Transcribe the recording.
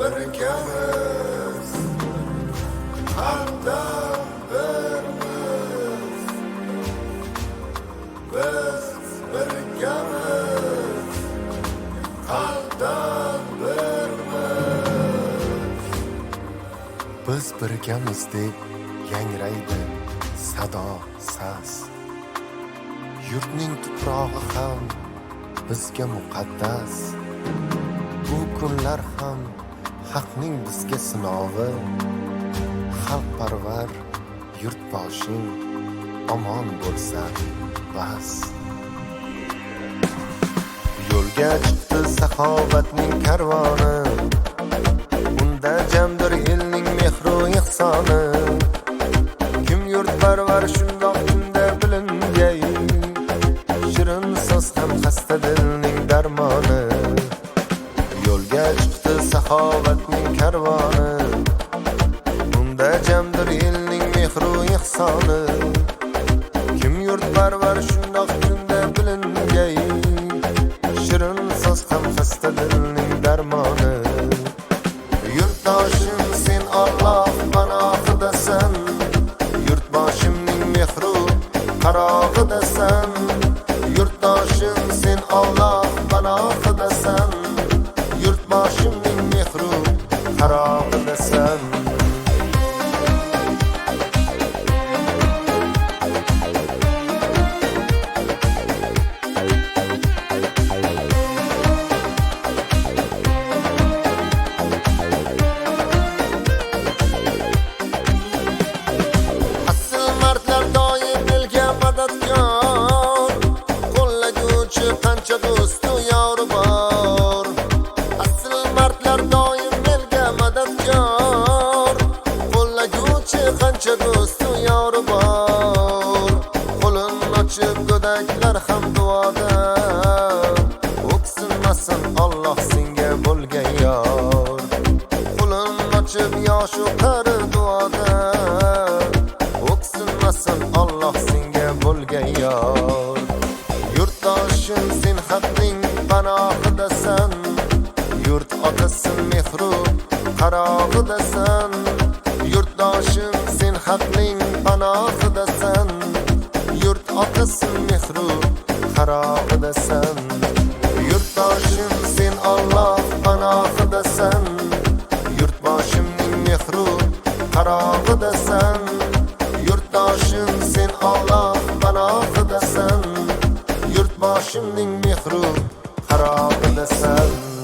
birgamiz hamdam birmiz biz birgamiz qalbdan birmiz biz birgamiz deb yangraydi sado sas. Yurtning tuprog'i ham bizga muqaddas. Bu kunlar ham haqning bizga sinovi xalqparvar yurtboshing omon bo'lsa bas. Yo'lga chiqdi saxovatning karvoni unda jamdir elning mehru ehsoni. Kim yurtparvar shundoq kunda bilingay shirin so'z ham xasta dilning darmoni. Yo'lga chiqdi saxovatning karvoni. Unda jamdir elning mehru ehsoni. Kim yurtparvar shundoq kunda bilingay shirin so'z ham xasta dilning darmoni. Yurtdoshim sen Alloh do'stu yori bor. Asl mardlar doim elga madadkor Qo'llaguvchi qancha do'stu yori bor. Qo'lin ochib go'daklar ham duoda. O'ksinmasin Alloh senga bo'lgan yor. Qo'lin ochib yoshu qari Otasin mehru qarog'idasan Yurtdoshim sen. Haqning panohidasan Yurt otasin mehru qarog'idasan Yurtdoshim sen. Alloh panohidasan Yurtboshimning mehru qarog'idasan Yurtdoshim sen. Alloh panohidasan Yurtboshimning mehru qarog'idasan